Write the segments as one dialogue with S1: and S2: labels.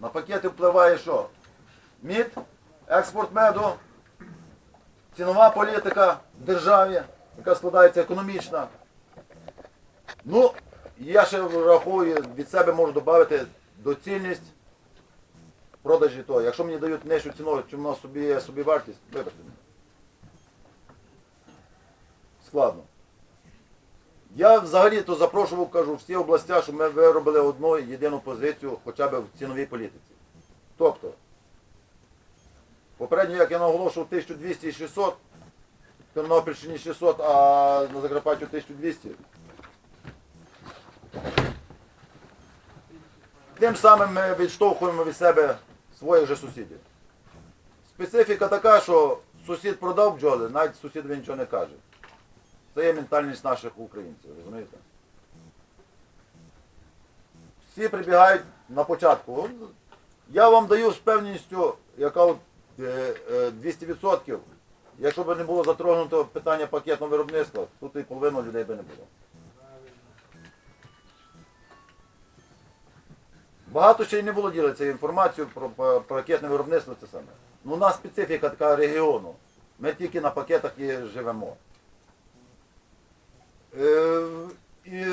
S1: На пакети впливає що? Мід, експорт меду, цінова політика в державі, яка складається економічна. Ну, я ще рахую, від себе можу додати доцільність продажі того. Якщо мені дають нижчу ціну, чим на собі собі вартість, вибачте. Складно. Я взагалі то запрошував, кажу, всі області, щоб ми виробили одну єдину позицію хоча б в ціновій політиці. Тобто, попередньо, як я наголошував, 1200 і 600, в Тернопільщині 600, а на Закарпатті 1200. Тим самим ми відштовхуємо від себе своїх же сусідів. Специфіка така, що сусід продав бджоли, навіть сусідові нічого не каже. Це є ментальність наших українців, розумієте? Всі прибігають на початку. Я вам даю з певністю, яка от, е, е, 200%, якщо б не було затронуто питання пакетного виробництва, тут і половина людей би не було. Багато ще й не було ділиться інформацією про пакетне виробництво це саме. Ну, у нас специфіка така регіону. Ми тільки на пакетах і живемо. Е, і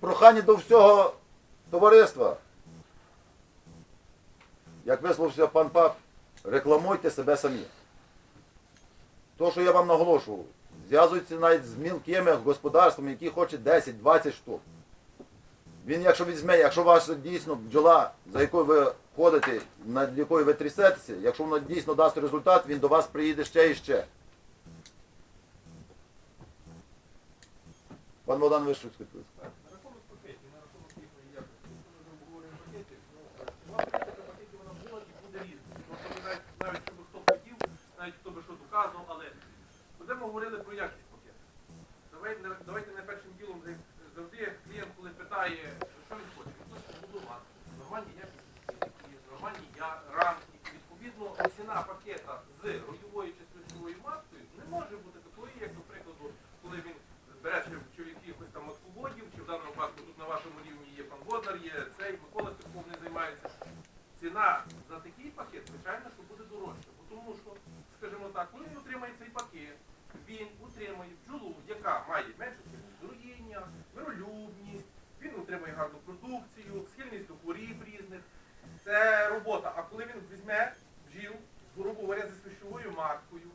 S1: прохання до всього товариства. Як висловився пан пап, рекламуйте себе самі. То, що я вам наголошував, зв'язується навіть з мілкими господарствами, які хочуть 10-20 штук. Він, якщо візьме, якщо ваша дійсно бджола, за якою ви ходите, над якою ви трясетеся, якщо вона дійсно дасть результат, він до вас приїде ще і ще. Пан Богдан ви щось хотіли
S2: рахунок пакетів, на рахунок їхньої пакетів, вона була і буде різна. Навіть, навіть щоб хто хотів, навіть хто би що доказував, але ми говорили про якість пакету. Давайте, не- першим ділом завжди клієнт, коли питає, що він хоче, він хоче побудувати. Нормальні якісні стільки, нормальні я- рамки. Відповідно, ціна пакета з ройовою чи свинцевою маткою не може бути такою, як, до прикладу, коли він бере чи, чи в якихось там матководів, чи в даному випадку тут на вашому рівні є пан Воднар, є цей, Микола Степков не займається. Ціна за такий пакет, звичайно, що буде дорожча. Бо Тому що, так, коли він отримає цей пакет, він утримує бджолу, яка має меншу схильність миролюбність, він отримує гарну продукцію, схильність до хворіб різних. Це робота. А коли він візьме бджіл, грубо говоря, зі свищовою маткою,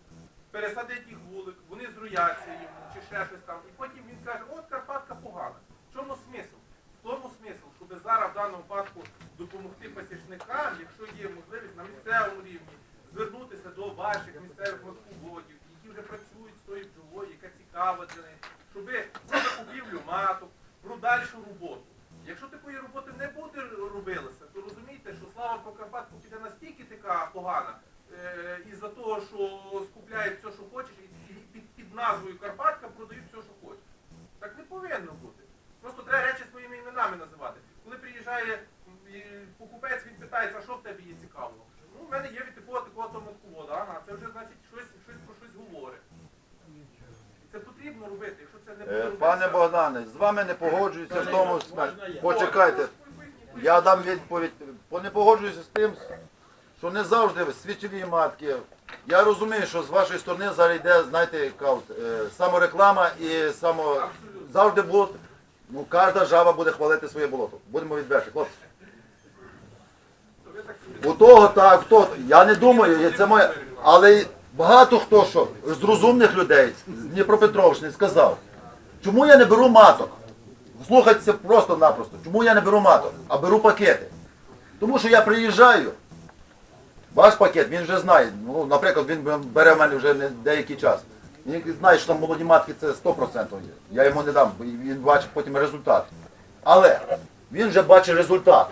S2: пересадить їх вулик, вони зруяться йому чи ще щось там. І потім він каже, от Карпатка погана. В чому смисл? В тому смисл, щоб зараз в даному випадку допомогти пасічникам, якщо є можливість на місцевому ваших місцевих матководів, які вже працюють з тою бджолою, яка цікава для них, щоб про закупівлю маток, про дальшу роботу. Якщо такої роботи не буде робилося, то розумієте, що слава про Карпатку піде настільки така погана, е, із-за того, що скупляють все, що хочеш, і, і під, під назвою Карпатка продають все, що хочеш. Так не повинно бути. Просто треба речі своїми іменами називати. Коли приїжджає м, і покупець, він питається, що в тебе є цікавого. Ну, в мене є від такого такого то матковода. Ага, це вже значить щось, щось про щось говорить. І це потрібно робити, якщо це не буде
S1: Е,
S2: робитися-
S1: Пане Богдане, з вами не погоджуюся в тому смерті. Почекайте. Я дам відповідь. Не погоджуюся з тим, що не завжди свічові матки. Я розумію, що з вашої сторони зараз йде, знаєте, е, самореклама і само завжди буде. Ну, кожна жаба буде хвалити своє болото. Будемо відверті, хлопці. У того так, хто. Я не думаю, це моє. Але багато хто що з розумних людей з Дніпропетровщини сказав, чому я не беру маток? Слухайте це просто-напросто. Чому я не беру маток, а беру пакети? Тому що я приїжджаю, ваш пакет, він вже знає. Ну, наприклад, він бере в мене вже деякий час. Він знає, що там молоді матки це 100% є. Я йому не дам, він бачить потім результат. Але він вже бачить результат.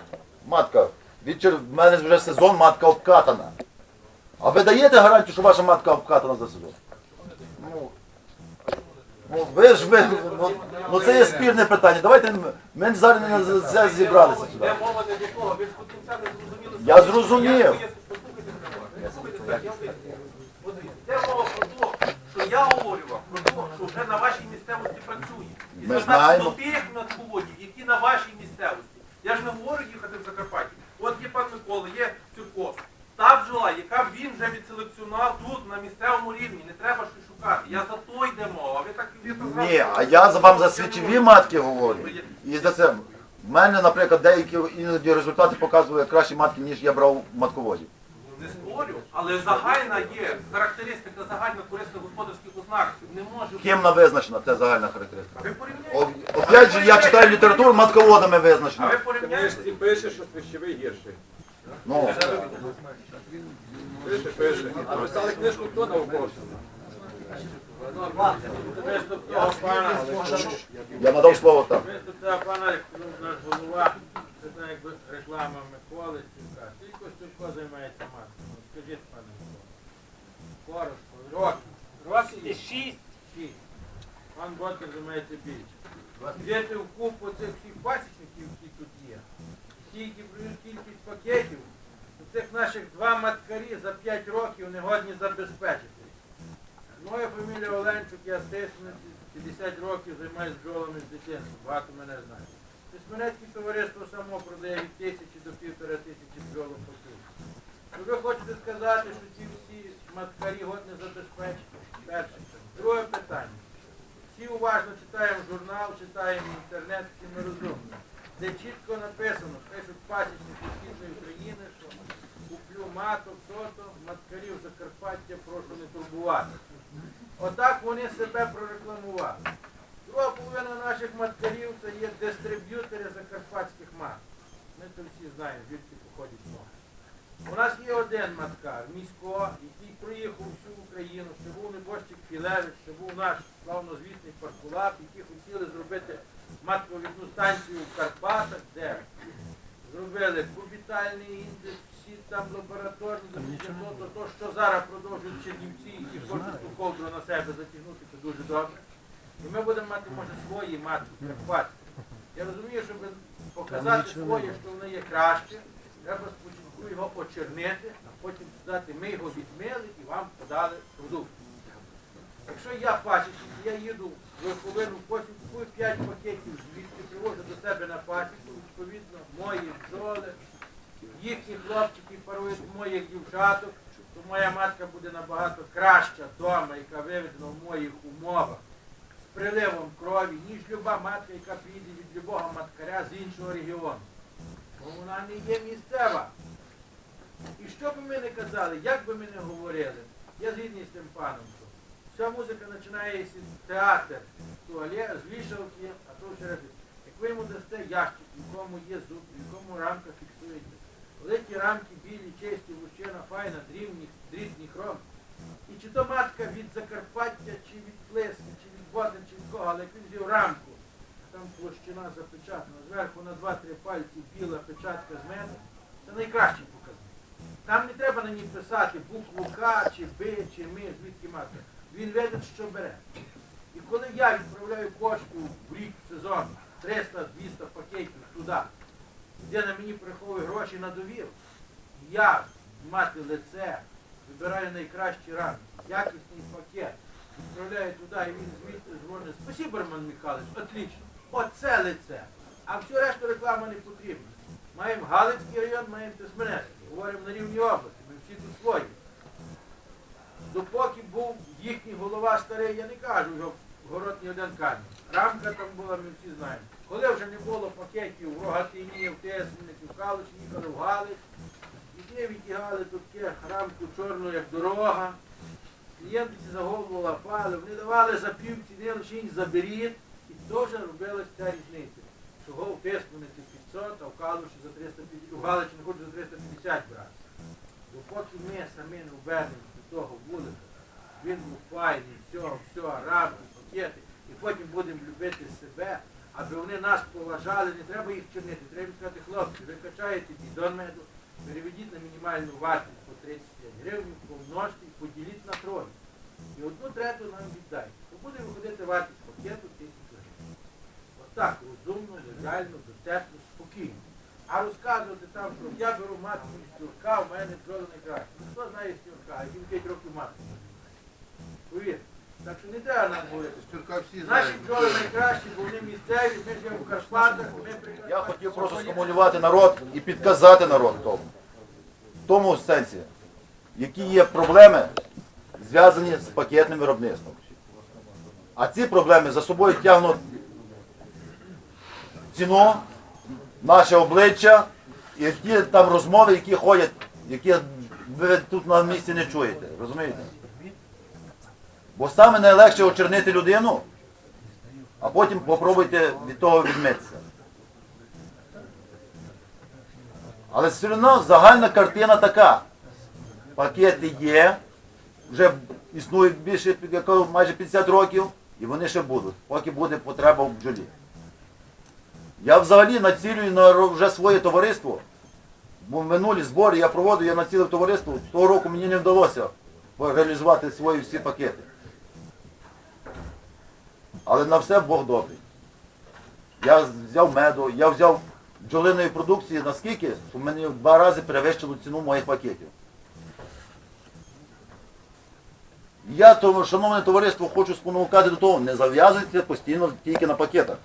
S1: Матка, від чер- в мене вже сезон матка обкатана. А ви даєте гарантію, що ваша матка обкатана за сезон? Ну, ви ж ви, ну, ну це є спірне питання. Давайте ми зараз не на це зібралися сюди.
S2: Йде мова не до того, ви ж до кінця не зрозуміли.
S1: Я зрозумів.
S2: Послухайте мене, послухайте мене, я вийду. От мова про те, що я говорю вам про те, що вже на вашій місцевості працює. І
S1: Ми знаємо.
S2: до тих надходів, які на вашій місцевості. Я ж не говорю їхати в Закарпатті. От є пан поле, є цирко. Та бджола, яка він вже відселекціонував тут, на місцевому рівні, не треба щось шукати. Я за то йде мова. А ви так ви
S1: Ні, а я за вам за свічові матки говорю. І за це. В мене, наприклад, деякі іноді результати показують кращі матки, ніж я брав матководів.
S2: Не спорю, але загальна є характеристика загально корисних господарських ознак. Не може бути.
S1: Ким вона визначена, це загальна характеристика.
S2: Ви порівняєте.
S1: О- Опять же, я читаю літературу, матководами
S2: А
S1: визначена.
S2: ви порівняєте.
S3: книжці пише, що свищевий гірший.
S1: Ну,
S3: Пише, пише. А писали книжку хто
S4: пана,
S1: я надав слово
S4: виступ того пана, наш голова, це якби реклама Миколи Стюка. Скільки займається маткою? Ну, Скажіть, пане Микола. Коротко, роки. Роки шість. Шість. Пан Боткін займається більше. Взяти в купу цих всіх пасічників, які тут є, ті, які продають кількість пакетів, то цих наших два маткарі за 5 років не годні забезпечити. Моя фамілія Оленчук, я стисник, 50 років займаюся бджолами з дитинства, багато мене знає. Тисменецьке товариство само продає від тисячі до півтора тисячі бджолок по тижню. То ви хочете сказати, що ці всі маткарі годні забезпечити? Перше. Друге питання. Всі уважно читаємо журнал, читаємо інтернет, всі ми розумні. Де чітко написано, пишуть пасічники Східної України, що куплю маток, то-то, маткарів Закарпаття прошу не турбувати. Отак вони себе прорекламували. Друга половина наших маткарів це є дистриб'ютори закарпатських мат. Ми це всі знаємо, звідки походять мови. У нас є один маткар, місько, який проїхав всю Україну, ще був небожчик Філевич, ще був наш славнозвісний Паркулап, які хотіли зробити матковідну станцію в Карпатах, де зробили кубітальний індекс, всі там лабораторні, то, то, то, що зараз продовжують Чернівці, які хочуть ту ковдру на себе затягнути, це дуже добре. І ми будемо мати, може, свої матки Карпатські. Я розумію, щоб показати своє, що воно є краще, треба спочатку його очернити, а потім сказати, ми його відмили і вам подали продукт. Якщо я пасічник, я їду в верховину посів, купую 5 пакетів, звідки привожу до себе на пасіку, відповідно, мої бджоли, їхні хлопчики парують моїх дівчаток, то моя матка буде набагато краща вдома, яка виведена в моїх умовах, з приливом крові, ніж люба матка, яка приїде від любого маткаря з іншого регіону. Бо вона не є місцева. І що би ми не казали, як би ми не говорили, я згідний з тим паном, що вся музика починається з театр, туалет, з вішалки, а то всередині. Як ви йому дасте ящик, в якому є зуб, в якому рамка фіксується. Великі рамки, білі, чисті, лущина, файна, дрібні, дрібні хром. І чи то матка від Закарпаття, чи від Плесни, чи від Бодин, чи від кого, але як він взяв рамку, там площина запечатана, зверху на два-три пальці біла печатка з меду, це найкращий показник. Там не треба на ній писати букву К, чи Б, чи Ми, звідки матка. Він веде, що бере. І коли я відправляю пошту в рік в сезон 300-200 пакетів туди, де на мені приховує гроші на довіру, я мати лице, вибираю найкращі рамки, якісний пакет, відправляю туди, і він звідти дзвонить. Спасибо, Роман Михайлович, отлично. Оце лице. А всю решту реклама не потрібна. Маємо Галицький район, маємо Тисменецький. Говоримо на рівні області, ми всі тут свої. Допоки був їхній голова старий, я не кажу, його город не один камінь. Рамка там була, ми всі знаємо. Коли вже не було пакетів в Рогатині, в Тесниці, в Каличі, в Галич, і ті відтягали тут рамку чорну, як дорога. Клієнти за голову лапали, вони давали за пів ціни, лише заберіть, і вже робилась ця різниця. Чого в Тесниці 500, а в за 350, у Галичі за 350 брати. Допоки ми самі не ввернемо до того вулика, він був файний, все, все, рамки, пакети, і потім будемо любити себе, аби вони нас поважали, не треба їх чинити, треба сказати, хлопці, ви качаєте бідон меду, переведіть на мінімальну вартість по 35 гривень, помножте і поділіть на троє. І одну трету нам віддайте. То буде виходити вартість пакету 1000 гривень. Отак, розумно, легально, дотепно, спокійно. А розказувати там, що я беру матку з тюрка, в мене бджоли найкраще. Ну, Хто знає з тюрка, він 5 років матку. Повірте. Так що не треба нам говорити. Наші бджоли найкращі, бо вони місцеві, ми живемо в Карпатах, ми прекрасно.
S1: Я хотів просто скомунювати народ і підказати народ тому. в тому сенсі, які є проблеми, зв'язані з пакетним виробництвом. А ці проблеми за собою тягнуть ціну, наше обличчя і ті там розмови, які ходять, які ви тут на місці не чуєте. Розумієте? Бо саме найлегше очернити людину, а потім попробуйте від того відмитися. Але все одно загальна картина така. Пакети є, вже існують більше майже 50 років, і вони ще будуть, поки буде потреба в бджолі. Я взагалі націлюю на вже своє товариство. Бо минулі збори я проводив, я націлив товариство. Того року мені не вдалося реалізувати свої всі пакети. Але на все Бог добрий. Я взяв меду, я взяв бджолиної продукції наскільки, що мені в два рази перевищило ціну моїх пакетів. Я, тому, шановне товариство, хочу спонукати до того, не зав'язуйте постійно тільки на пакетах.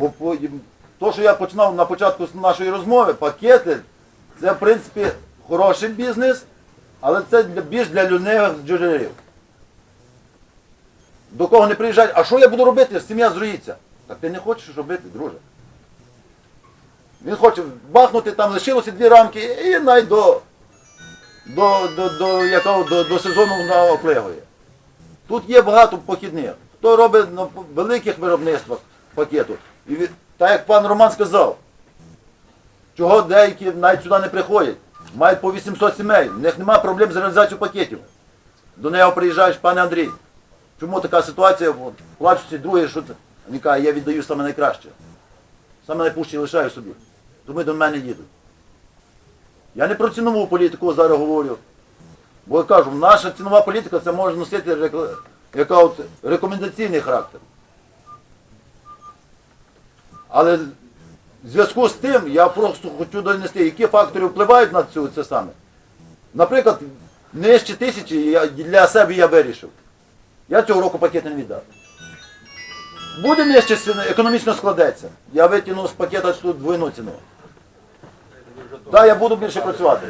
S1: Бо то, що я починав на початку нашої розмови, пакети, це в принципі хороший бізнес, але це більш для лінивих бджолярів. До кого не приїжджають, а що я буду робити? Сім'я зруїться. Так ти не хочеш робити, друже. Він хоче бахнути, там лишилося дві рамки і навіть до, до, до, до, якого, до, до сезону вона оплигує. Тут є багато похідних. Хто робить на великих виробництвах пакету. І так як пан Роман сказав, чого деякі навіть сюди не приходять. Мають по 800 сімей. В них немає проблем з реалізацією пакетів. До нього приїжджаєш, пане Андрій. Чому така ситуація? От, Плачуться друге, що це. Він каже, я віддаю саме найкраще. Саме найпужче лишаю собі. Тому до мене їдуть. Я не про цінову політику зараз говорю. Бо я кажу, наша цінова політика це може носити рекомендаційний характер. Але в зв'язку з тим я просто хочу донести, які фактори впливають на цю це саме. Наприклад, нижче тисячі я, для себе я вирішив. Я цього року пакети не віддав. Буде нижче економічно складеться. Я витягну з пакета тут двойну ціну. Так, я буду більше працювати.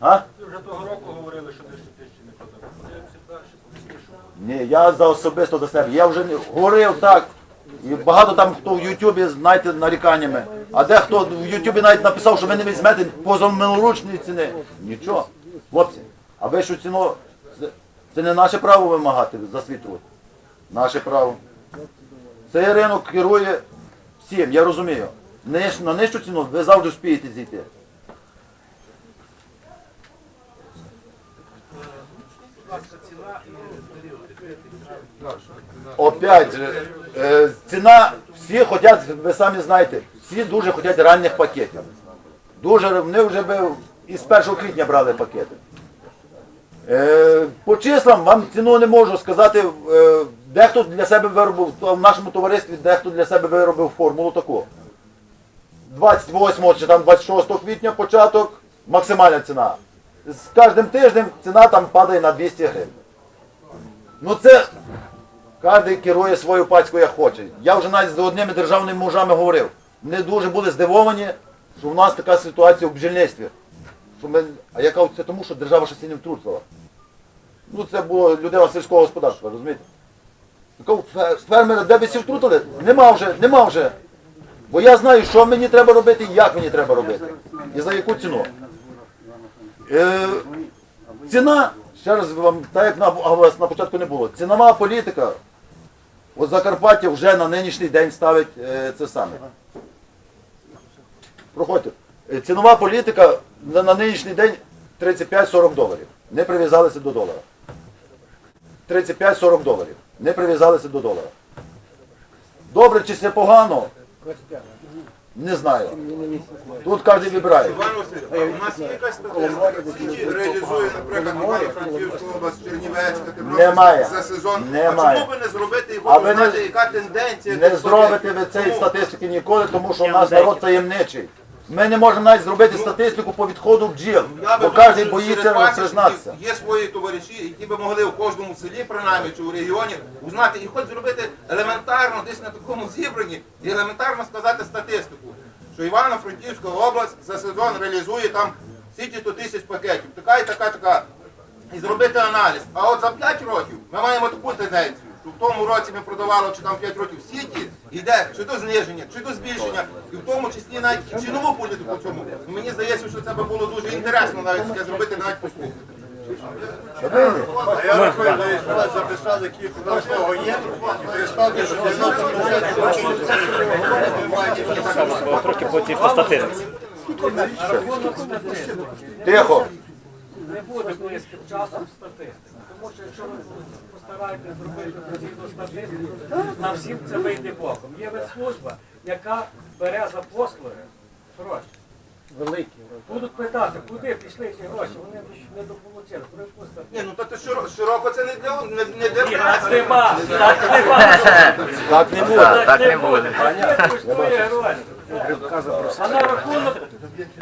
S1: А?
S2: Ви вже того року говорили, що десь тисячі не подав. Подивимося далі, повісніше.
S1: Ні, я за особисто до себе. Я вже говорив так. І багато там хто в Ютубі, знаєте, наріканнями. А дехто в Ютубі навіть написав, що ви не візьмете позаминулорічної ціни. Нічого. Хлопці, а вищу ціну це, це не наше право вимагати за свій труд. Наше право. Цей ринок керує всім, я розумію. Ниж, на нижчу ціну ви завжди вспієте зійти. Опять же, е, ціна, всі хочуть, ви самі знаєте, всі дуже хочуть ранніх пакетів. Дуже, вони вже би із 1 квітня брали пакети. Е, по числам вам ціну не можу сказати. Е, дехто для себе виробив, в нашому товаристві дехто для себе виробив формулу таку. 28 чи там 26 квітня початок, максимальна ціна. З кожним тижнем ціна там падає на 200 гривень. Ну це Кожен керує свою пацьку як хоче. Я вже навіть з одними державними мужами говорив. Вони дуже були здивовані, що в нас така ситуація в бджільництві. Що ми... А я кажу, це тому, що держава ще сильно втрутила. Ну це було людина сільського господарства, розумієте? Я кажу, «Фе- Фермери, де ви всі втрутили? Нема вже, нема вже. Бо я знаю, що мені треба робити і як мені треба робити. І за яку ціну. Е, ціна, ще раз вам, так як на, на початку не було, цінова політика, от Закарпаття вже на нинішній день ставить е, це саме. Проходьте. Е, Цінова політика на, нинішній день 35-40 доларів. Не прив'язалися до долара. 35-40 доларів. Не прив'язалися до долара. Добре чи це погано? Не знаю. Тут кожен вибирає.
S5: У нас є якась реалізує, наприклад, Івано-Франківська область, Чернівецька,
S1: Немає.
S5: за сезон.
S1: Немає.
S5: А чому би не зробити його,
S1: ви не-
S5: знати, яка тенденція?
S1: Не зробите ви цієї статистики ніколи, тому що у нас народ таємничий. Ми не можемо навіть зробити статистику по відходу бджіл,
S5: Я би
S1: бо кожен боїться признатися.
S5: Є свої товариші, які би могли в кожному селі, принаймні, чи в регіоні, узнати і хоч зробити елементарно десь на такому зібранні, і елементарно сказати статистику. що Івано-Франківська область за сезон реалізує там стільки 100 тисяч пакетів. Така і така, така. І зробити аналіз. А от за 5 років ми маємо таку тенденцію, що в тому році ми продавали чи там 5 років стільки, йде чи до зниження, чи до збільшення, і в тому числі навіть і цінову політику цьому. Мені здається, що це би було дуже інтересно навіть таке зробити навіть послухати.
S6: Я рахую, що записали кілька на слово є, і представте, що 90%
S7: Трохи по цій по статистиці.
S1: Тихо.
S8: не буде близьким часом статистики. Тому що якщо ви постараєтесь зробити постійну статистику, нам всім це вийде боком. Є ветслужба, яка бере за послуги гроші. Великі. Будуть питати, куди пішли ці гроші, вони не дополучили.
S5: Ні, ну то ти широко це не для не, не для
S8: Ні, так нема, так нема.
S1: Так не буде.
S8: Так не буде. А на рахунок,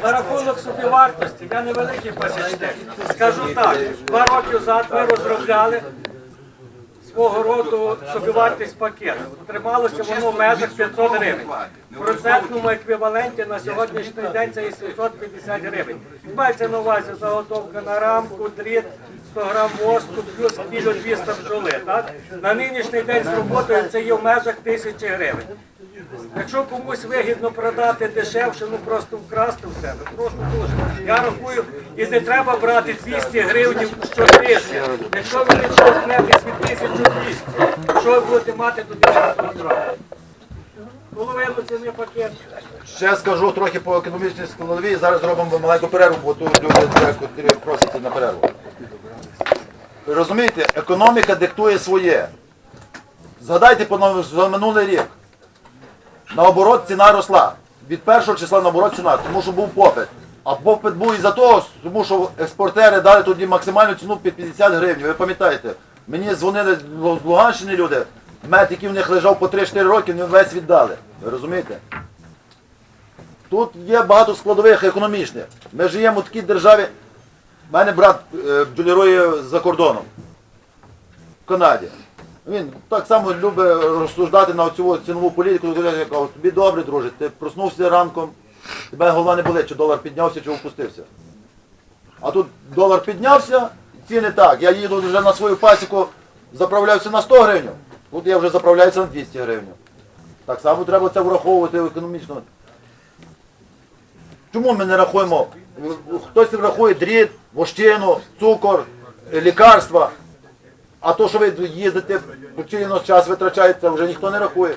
S8: на рахунок собівартості, я невеликий посічник. Скажу так, два роки назад ми розробляли свого роду собівартість пакету. Трималося воно в межах 500 гривень. В процентному еквіваленті на сьогоднішній день це і 750 гривень. Мається на увазі заготовка на рамку, дріт, 100 грам воску, плюс кіло 200 бджоли. На нинішній день з роботою це є в межах 1000 гривень. Якщо комусь вигідно продати дешевше, ну просто вкрасти в себе, просто дуже. Я рахую, і не треба брати 200 гривень щотижня. Якщо ви не штовхнетесь від 1200, що ви будете мати до 10 років? Половину ціни пакет.
S1: Ще скажу трохи по економічній складовій. Зараз зробимо маленьку перерву, бо тут люди декотрі просяться на перерву. Розумієте, економіка диктує своє. Згадайте за минулий рік. Наоборот, ціна росла. Від першого числа наоборот ціна, тому що був попит. А попит був із-за того, тому що експортери дали тоді максимальну ціну під 50 гривень. Ви пам'ятаєте, мені дзвонили з Луганщини люди, мед, який в них лежав по 3-4 роки, вони весь віддали. Ви розумієте? Тут є багато складових економічних. Ми живемо в такій державі. У мене брат е, бджолірує за кордоном в Канаді. Він так само любить розсуждати на цю цінову політику. Я тобі добре, друже, ти проснувся ранком, тебе голова не болить, чи долар піднявся, чи опустився. А тут долар піднявся, ціни так. Я їду вже на свою пасіку, заправляюся на 100 гривень, тут я вже заправляюся на 200 гривень. Так само треба це враховувати економічно. Чому ми не рахуємо? Хтось рахує дріт, вощину, цукор, лікарства. А то, що ви їздите, постійно час витрачаєте, вже ніхто не рахує.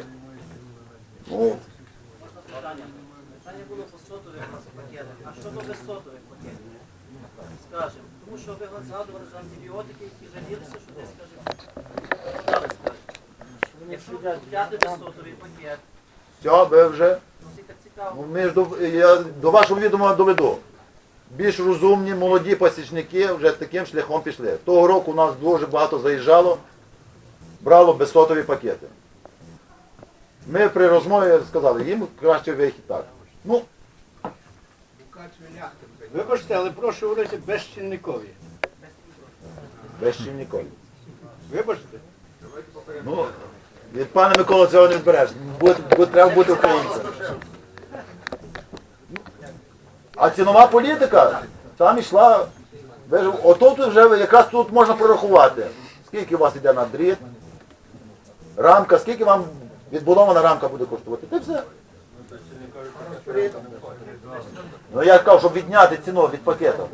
S1: Ну,
S9: Питання було по пакетах. А що до безсотових пакетів? Що ви згадували за антибіотики, які жалілися, що десь, скажімо. Якщо купляти безсотовий пакет,
S1: все, ви вже.
S9: ну це так цікаво.
S1: Ну, Ми ж до, я до вашого відома доведу. Більш розумні, молоді пасічники вже таким шляхом пішли. Того року у нас дуже багато заїжджало, брало безсотові пакети. Ми при розмові сказали, їм краще вихід так. Ну,
S6: Вибачте, але прошу говорити безчинникові.
S1: без ніколи.
S6: Вибачте.
S1: Ну, від пана Миколи цього не збереш. Треба бути українцем. А цінова політика там йшла. Ви ж, отут вже якраз тут можна прорахувати. Скільки у вас йде на дріт, рамка, скільки вам відбудована рамка буде коштувати. Це все. Ну я кажу, щоб відняти ціну від пакету.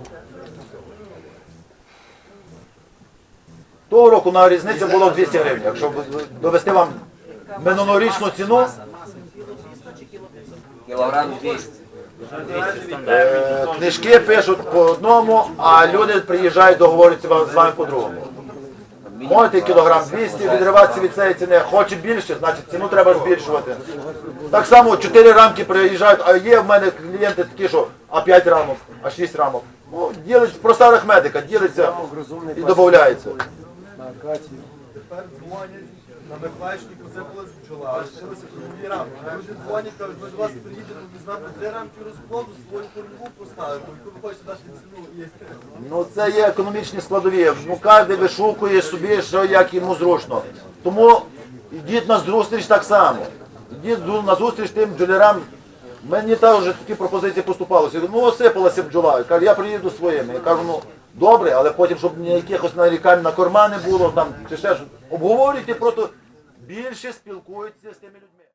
S1: Того року на різниця було 200 гривень. Якщо довести вам минулорічну ціну,
S3: Кілограм 200.
S1: е, книжки пишуть по одному, а люди приїжджають, договорюються з вами по-другому. Можете кілограм 200 відриватися від цієї ціни, хоче більше, значить ціну треба збільшувати. Так само 4 рамки приїжджають, а є в мене клієнти такі, що а 5 рамок, а 6 рамок. Ну, ділить, проста арахметика, ділиться і додається.
S5: Тепер дзвонять на Миколаївщині, була бджола, лишилися кругові рамки. Люди дзвонять, кажуть, ми до вас приїдемо, нами три рамки розплоду, свою корінку поставимо, яку ви хочете дати ціну їсти.
S1: Ну це є економічні складові. Ну кожен вишукує собі, що як йому зручно. Тому йдіть на зустріч так само. Йдіть на зустріч тим бджолярам, Мені також такі пропозиції поступалися. Я говорю, ну осипалася бджола. Я кажу, я приїду своїми. Я кажу, ну добре, але потім, щоб ніякихось нарікань на корма не було, там, чи ще обговорюйте, просто більше спілкуються з тими людьми.